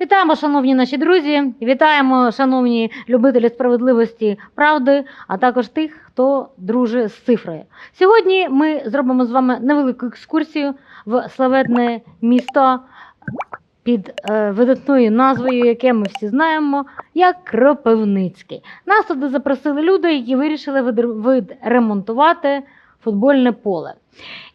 Вітаємо, шановні наші друзі! Вітаємо, шановні любителі справедливості правди, а також тих, хто дружить з цифрою. Сьогодні ми зробимо з вами невелику екскурсію в славетне місто під е, видатною назвою, яке ми всі знаємо, як Кропивницький. Нас туди запросили люди, які вирішили відремонтувати футбольне поле.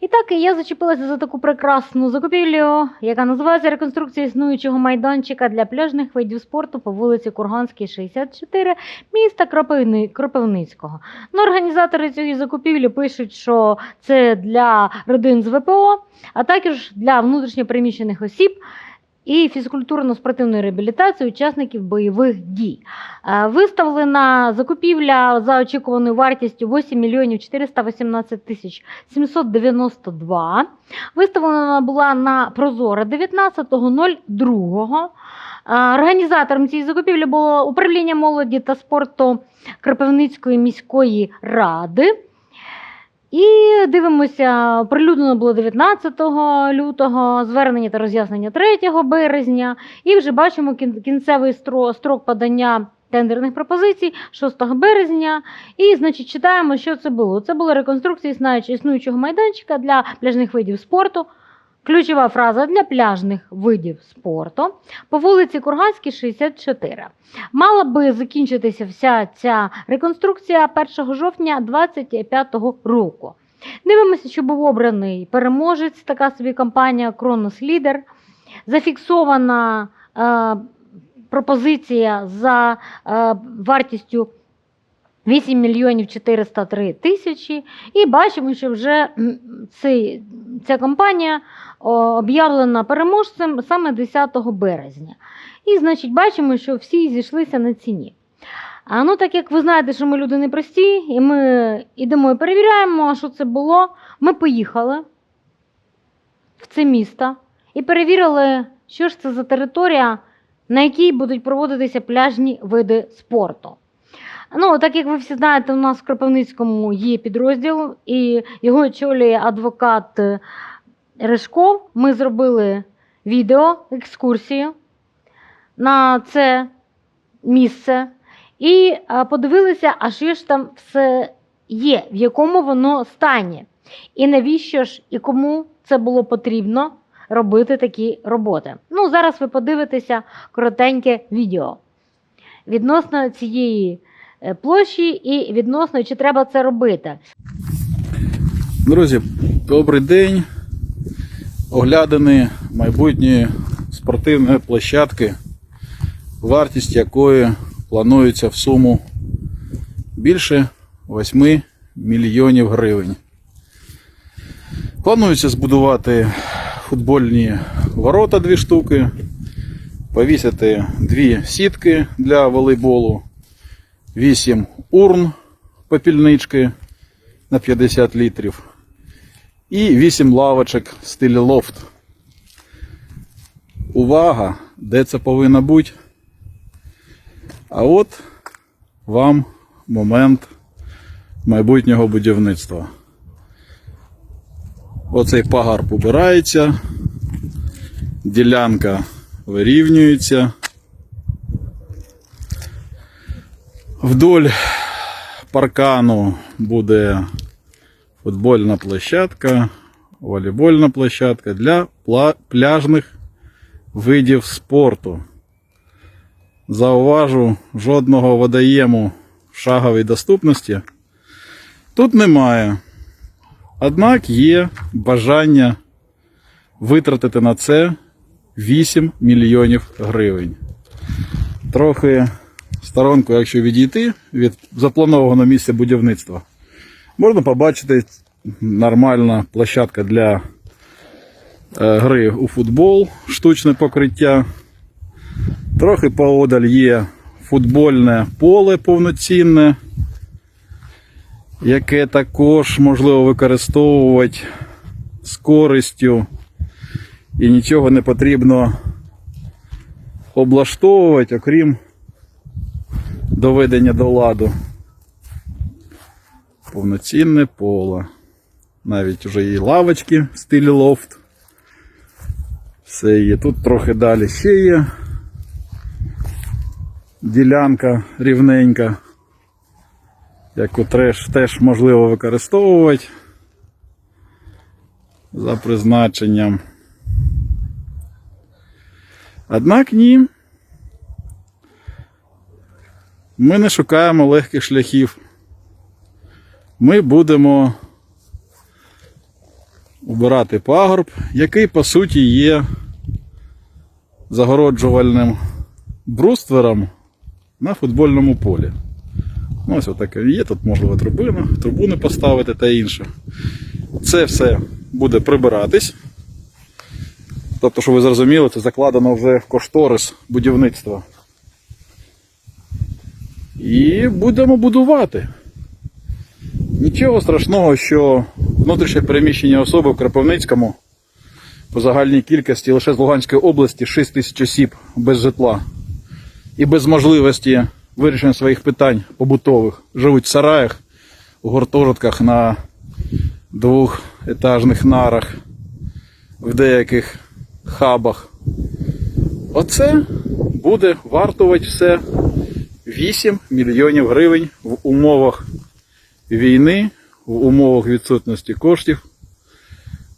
І так я зачепилася за таку прекрасну закупівлю, яка називається реконструкція існуючого майданчика для пляжних видів спорту по вулиці Курганській, 64, міста Кропивни... Кропивницького. Ну, організатори цієї закупівлі пишуть, що це для родин з ВПО, а також для внутрішньопереміщених осіб. І фізкультурно-спортивної реабілітації учасників бойових дій. Е, Виставлена закупівля за очікуваною вартістю 8 мільйонів 418 тисяч 792. Виставлена була на Прозоро 19.02. Е, Організатором цієї закупівлі було управління молоді та спорту Кропивницької міської ради. І дивимося, прилюднено було 19 лютого, звернення та роз'яснення 3 березня. І вже бачимо кінцевий стро- строк подання тендерних пропозицій 6 березня. І, значить, читаємо, що це було. Це була реконструкція існуючого майданчика для пляжних видів спорту. Ключова фраза для пляжних видів спорту по вулиці Курганській, 64. Мала би закінчитися вся ця реконструкція 1 жовтня 2025 року. Дивимося, що був обраний переможець, така собі компанія Кронос Лідер. Зафіксована е, пропозиція за е, вартістю 8 мільйонів 403 тисячі. І бачимо, що вже цей, ця компанія об'явлена переможцем саме 10 березня. І, значить, бачимо, що всі зійшлися на ціні. А ну, так як ви знаєте, що ми люди непрості, і ми йдемо і перевіряємо, що це було. Ми поїхали в це місто і перевірили, що ж це за територія, на якій будуть проводитися пляжні види спорту. Ну, так як ви всі знаєте, у нас в Кропивницькому є підрозділ, і його очолює адвокат е, Решков. Ми зробили відео, екскурсію на це місце і подивилися, а що ж там все є, в якому воно стані. І навіщо ж і кому це було потрібно робити такі роботи. Ну, зараз ви подивитеся коротеньке відео відносно цієї площі і відносно, чи треба це робити. Друзі, добрий день. Оглядини майбутньої спортивної площадки, вартість якої планується в суму більше 8 мільйонів гривень. Планується збудувати футбольні ворота дві штуки, повісити дві сітки для волейболу, 8 урн попільнички на 50 літрів і 8 лавочок в стилі лофт. Увага! Де це повинно бути? А от вам момент майбутнього будівництва. Оцей пагар побирається, ділянка вирівнюється. Вдоль паркану буде футбольна площадка, волейбольна площадка для пляжних видів спорту. Зауважу, жодного водоєму в шаговій доступності тут немає. Однак є бажання витратити на це 8 мільйонів гривень. Трохи сторонку, якщо відійти від запланованого місця будівництва, можна побачити нормальна площадка для е, гри у футбол, штучне покриття. Трохи поодаль є футбольне поле повноцінне, яке також можливо використовувати з користю і нічого не потрібно облаштовувати, окрім доведення до ладу. Повноцінне поле. Навіть вже і лавочки в стилі лофт. Все є. Тут трохи далі ще є. Ділянка рівненька, яку теж, теж можливо використовувати за призначенням. Однак ні. Ми не шукаємо легких шляхів. Ми будемо убирати пагорб, який по суті є загороджувальним бруствером на футбольному полі. Ну, ось отаке є, тут можливо трибуна, трибуни поставити та інше. Це все буде прибиратись. Тобто, що ви зрозуміли, це закладено вже в кошторис будівництва. І будемо будувати. Нічого страшного, що внутрішнє переміщення особи в Кропивницькому по загальній кількості лише з Луганської області 6 тисяч осіб без житла і без можливості вирішення своїх питань побутових живуть в сараях, у гуртожитках на двохетажних нарах, в деяких хабах. Оце буде вартувати все 8 мільйонів гривень в умовах війни, в умовах відсутності коштів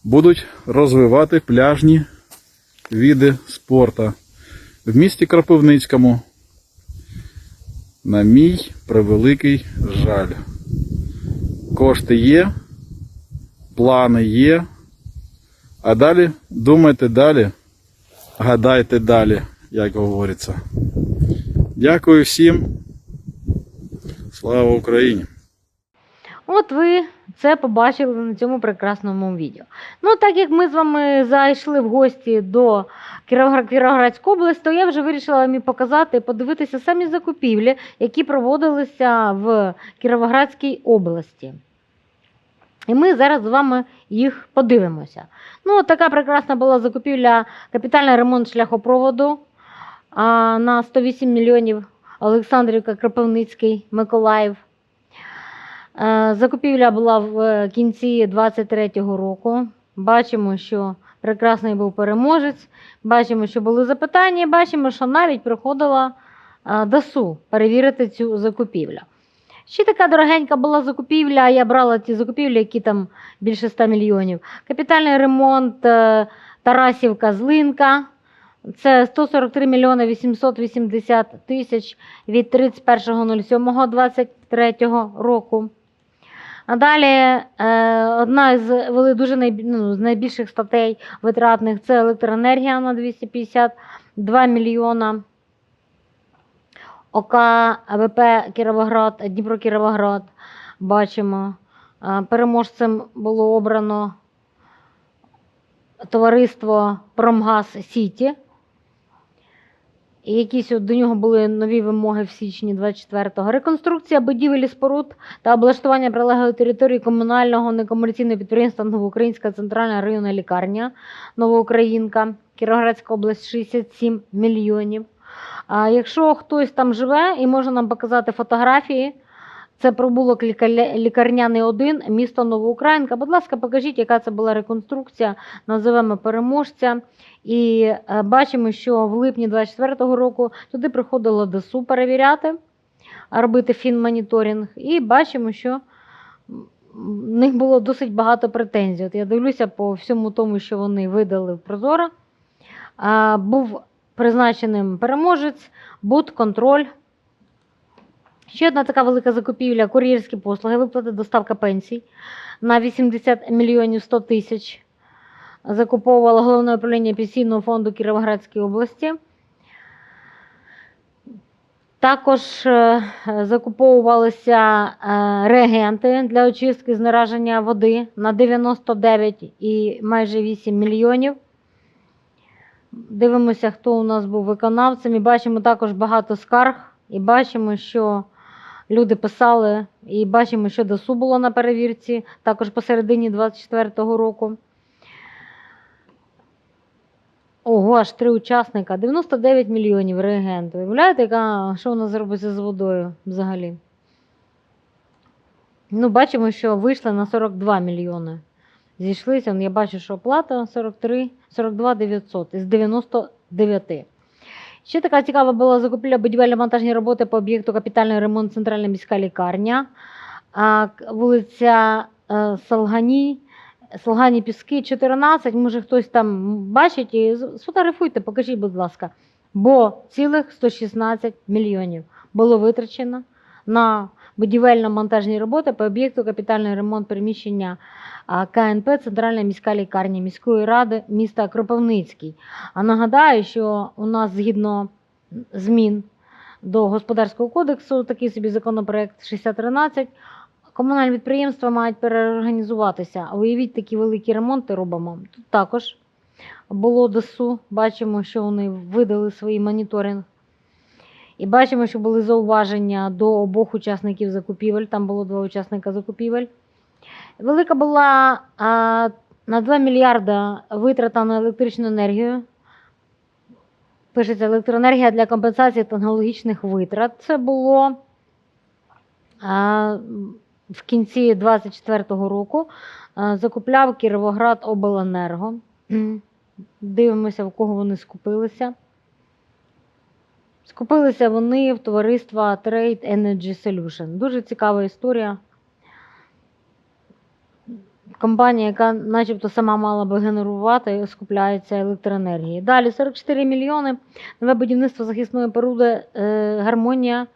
будуть розвивати пляжні види спорту в місті Кропивницькому. На мій превеликий жаль. Кошти є, плани є. А далі думайте далі, гадайте далі, як говориться. Дякую всім. Слава Україні! От ви це побачили на цьому прекрасному відео. Ну, так як ми з вами зайшли в гості до Кіровоград- Кіровоградської області, то я вже вирішила вам і показати, подивитися самі закупівлі, які проводилися в Кіровоградській області. І ми зараз з вами їх подивимося. Ну, така прекрасна була закупівля, капітальний ремонт шляхопроводу на 108 мільйонів Олександрівка, Кропивницький, Миколаїв. Е, Закупівля була в е, кінці 23-го року. Бачимо, що прекрасний був переможець. Бачимо, що були запитання, бачимо, що навіть приходила е, ДАСУ перевірити цю закупівлю. Ще така дорогенька була закупівля. Я брала ці закупівлі, які там більше 100 мільйонів. Капітальний ремонт е, Тарасівка Злинка. Це 143 мільйони 880 тисяч від 31.07.23 року. А далі е, одна із вели- дуже ну, з найбільших статей витратних це електроенергія на 252 мільйона. ОК АВП Кіровоград, Дніпро Кіровоград. Бачимо. Е, Переможцем було обрано товариство Промгаз Сіті. І якісь от до нього були нові вимоги в січні 24-го. Реконструкція будівель і споруд та облаштування прилеглої території комунального некомерційного підприємства Новоукраїнська центральна районна лікарня Новоукраїнка, Кіровоградська область 67 мільйонів. А якщо хтось там живе і може нам показати фотографії, це пробулок лікарняний 1, місто Новоукраїнка. Будь ласка, покажіть, яка це була реконструкція. Називемо переможця. І е, бачимо, що в липні 24-го року туди приходило ДСУ перевіряти, робити фінмоніторинг. І бачимо, що в них було досить багато претензій. От я дивлюся по всьому тому, що вони видали в Прозоро. Був призначеним переможець, будконтроль. Ще одна така велика закупівля кур'єрські послуги, виплати, доставка пенсій на 80 мільйонів 100 тисяч. Закуповувало головне управління пенсійного фонду Кіровоградської області. Також е, закуповувалися е, реагенти для очистки знераження води на 99 і майже 8 мільйонів. Дивимося, хто у нас був виконавцем. І бачимо також багато скарг. І бачимо, що люди писали, і бачимо, що ДСУ було на перевірці, також посередині 24-го року. Ого, аж три учасника, 99 мільйонів реагенту. Уявляєте, яка, що нас зробиться з водою взагалі? Ну, бачимо, що вийшли на 42 мільйони. Зійшлися, я бачу, що оплата 43, 42 900 із 99. Ще така цікава була закупівля будівельно-монтажні роботи по об'єкту капітальний ремонт Центральна міська лікарня, вулиця е, Салгані, Салгані Піски, 14. Може, хтось там бачить і сфотографуйте, покажіть, будь ласка. Бо цілих 116 мільйонів було витрачено на будівельно-монтажні роботи по об'єкту капітальний ремонт приміщення КНП Центральна міська лікарня міської ради міста Кропивницький. А нагадаю, що у нас згідно змін до господарського кодексу, такий собі законопроект 6013, комунальні підприємства мають переорганізуватися. А уявіть, такі великі ремонти робимо. Тут також було ДСУ, бачимо, що вони видали свій моніторинг. І бачимо, що були зауваження до обох учасників закупівель. Там було два учасника закупівель. Велика була на 2 мільярда витрата на електричну енергію. Пишеться електроенергія для компенсації технологічних витрат. Це було в кінці 24-го року. Закупляв Кіровоград Обленерго. Дивимося, в кого вони скупилися. Скупилися вони в товариства Trade Energy Solution. Дуже цікава історія. Компанія, яка начебто сама мала би генерувати, скупляється електроенергії. Далі 44 мільйони. Нове будівництво захисної поруди е, Гармонія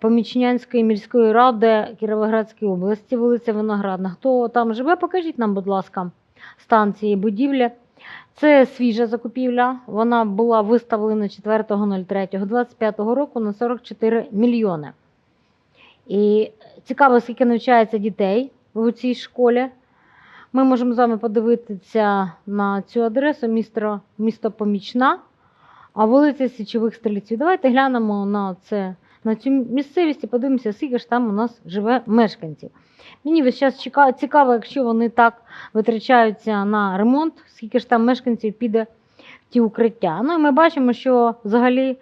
Помічнянської міської ради Кіровоградської області, вулиця Виноградна. Хто там живе, покажіть нам, будь ласка, стан цієї будівлі. Це свіжа закупівля. Вона була виставлена 4.03.25 року на 44 мільйони. І цікаво, скільки навчається дітей в цій школі. Ми можемо з вами подивитися на цю адресу місто, місто Помічна, а вулиця Січових Стрільців. Давайте глянемо на це, на цю місцевість і подивимося, скільки ж там у нас живе мешканців. Мені весь час цікаво, якщо вони так витрачаються на ремонт, скільки ж там мешканців піде в ті укриття. Ну і ми бачимо, що взагалі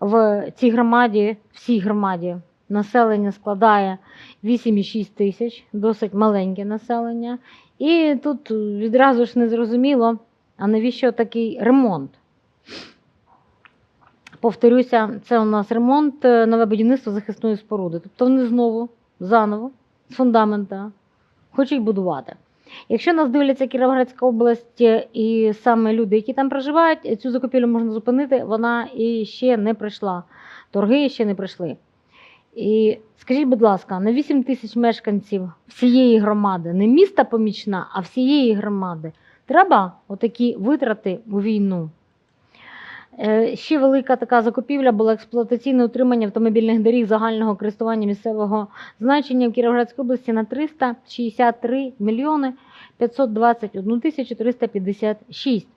в цій громаді, всій громаді, населення складає 8,6 тисяч, досить маленьке населення. І тут відразу ж не зрозуміло, а навіщо такий ремонт? Повторюся, це у нас ремонт, е, нове будівництво захисної споруди. Тобто вони знову, заново, з фундамента хочуть будувати. Якщо нас дивляться Кіровоградська область е, і саме люди, які там проживають, цю закупівлю можна зупинити, вона і ще не пройшла. Торги ще не пройшли. І скажіть, будь ласка, на 8 тисяч мешканців всієї громади, не міста помічна, а всієї громади, треба отакі витрати у війну. Е, Ще велика така закупівля була експлуатаційне утримання автомобільних доріг загального користування місцевого значення в Кіровоградській області на 363 мільйони 521 тисячу 356.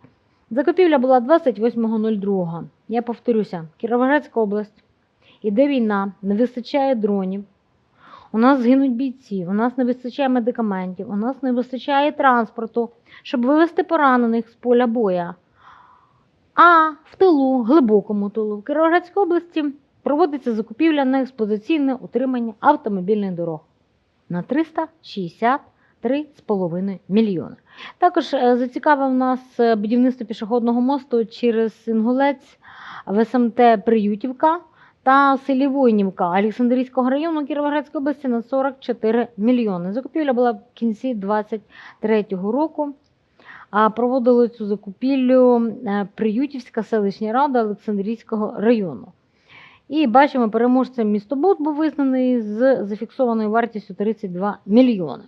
Закупівля була 28.02. Я повторюся, Кіровоградська область. Іде війна, не вистачає дронів. У нас згинуть бійці, у нас не вистачає медикаментів, у нас не вистачає транспорту, щоб вивезти поранених з поля боя. А в тилу, глибокому тилу, в Кіровоградській області проводиться закупівля на експлуатаційне утримання автомобільних дорог на 363,5 мільйони. Також е, зацікавив нас е, будівництво пішохідного мосту через Інгулець в СМТ Приютівка та селі Войнівка Олександрійського району Кіровоградської області на 44 мільйони. Закупівля була в кінці 2023 року. А проводили цю закупівлю е, Приютівська селищна рада Олександрійського району. І бачимо, переможцем містобуд був визнаний з зафіксованою вартістю 32 мільйони.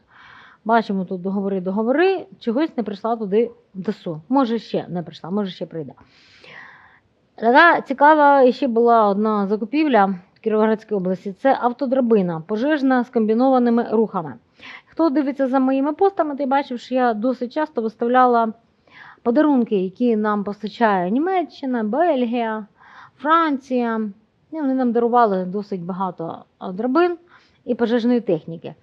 Бачимо тут договори, договори, чогось не прийшла туди ДСУ. Може ще не прийшла, може ще прийде. Така цікава ще була одна закупівля в Кіровоградській області. Це автодрабина, пожежна з комбінованими рухами. Хто дивиться за моїми постами, ти бачив, що я досить часто виставляла подарунки, які нам постачає Німеччина, Бельгія, Франція. І вони нам дарували досить багато драбин і пожежної техніки.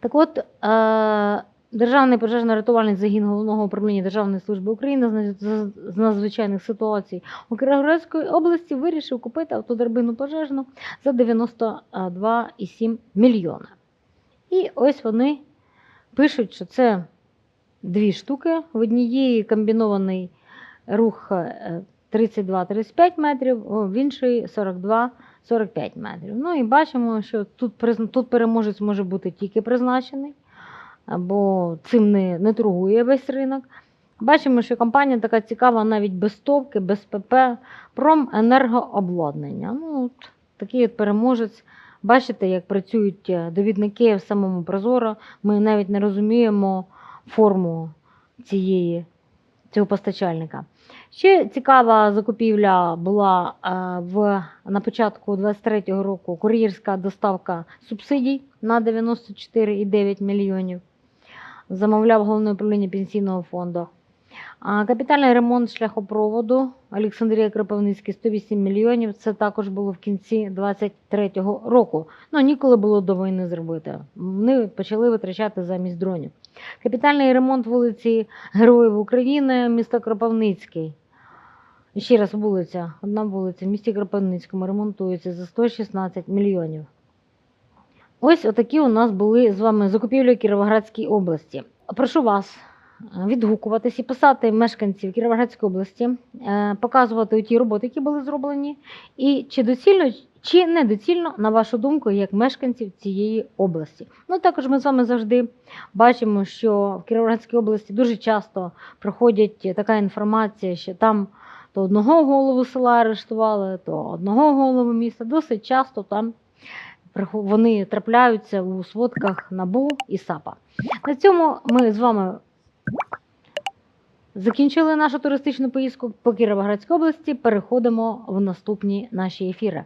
Так от, е- Державний пожежно-рятувальний загін головного управління Державної служби України з надзвичайних ситуацій у Кіровоградської області вирішив купити автодрабину пожежну за 92,7 мільйона. І ось вони пишуть, що це дві штуки. В однієї комбінований рух е, 32-35 метрів, о, в іншої 42-45 метрів. Ну і бачимо, що тут, тут переможець може бути тільки призначений, бо цим не, не торгує весь ринок. Бачимо, що компанія така цікава навіть без товки, без ПП, променергообладнання. Ну, от такий от переможець. Бачите, як працюють е, довідники в самому Прозоро. Ми навіть не розуміємо форму цієї, цього постачальника. Ще цікава закупівля була е, в, на початку 2023 року кур'єрська доставка субсидій на 94,9 мільйонів. Замовляв головне управління пенсійного фонду. Капітальний ремонт шляхопроводу Олександрія Кропивницький 108 мільйонів. Це також було в кінці 2023 року. Ну, ніколи було до війни зробити. Вони почали витрачати замість дронів. Капітальний ремонт вулиці Героїв України, міста Кропивницький. Ще раз вулиця, одна вулиця в місті Кропивницькому ремонтується за 116 мільйонів. Ось отакі у нас були з вами закупівлі Кіровоградській області. Прошу вас е, відгукуватись і писати мешканців Кіровоградської області, е, показувати ті роботи, які були зроблені, і чи доцільно чи недоцільно, на вашу думку, як мешканців цієї області. Ну також ми з вами завжди бачимо, що в Кіровоградській області дуже часто проходять така інформація, що там то одного голову села арештували, то одного голову міста. Досить часто там вони трапляються у сводках НАБУ і САПа. На цьому ми з вами закінчили нашу туристичну поїздку по Кіровоградській області. Переходимо в наступні наші ефіри.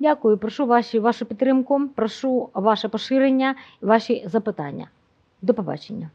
Дякую, прошу ваші, вашу підтримку, прошу ваше поширення ваші запитання. До побачення.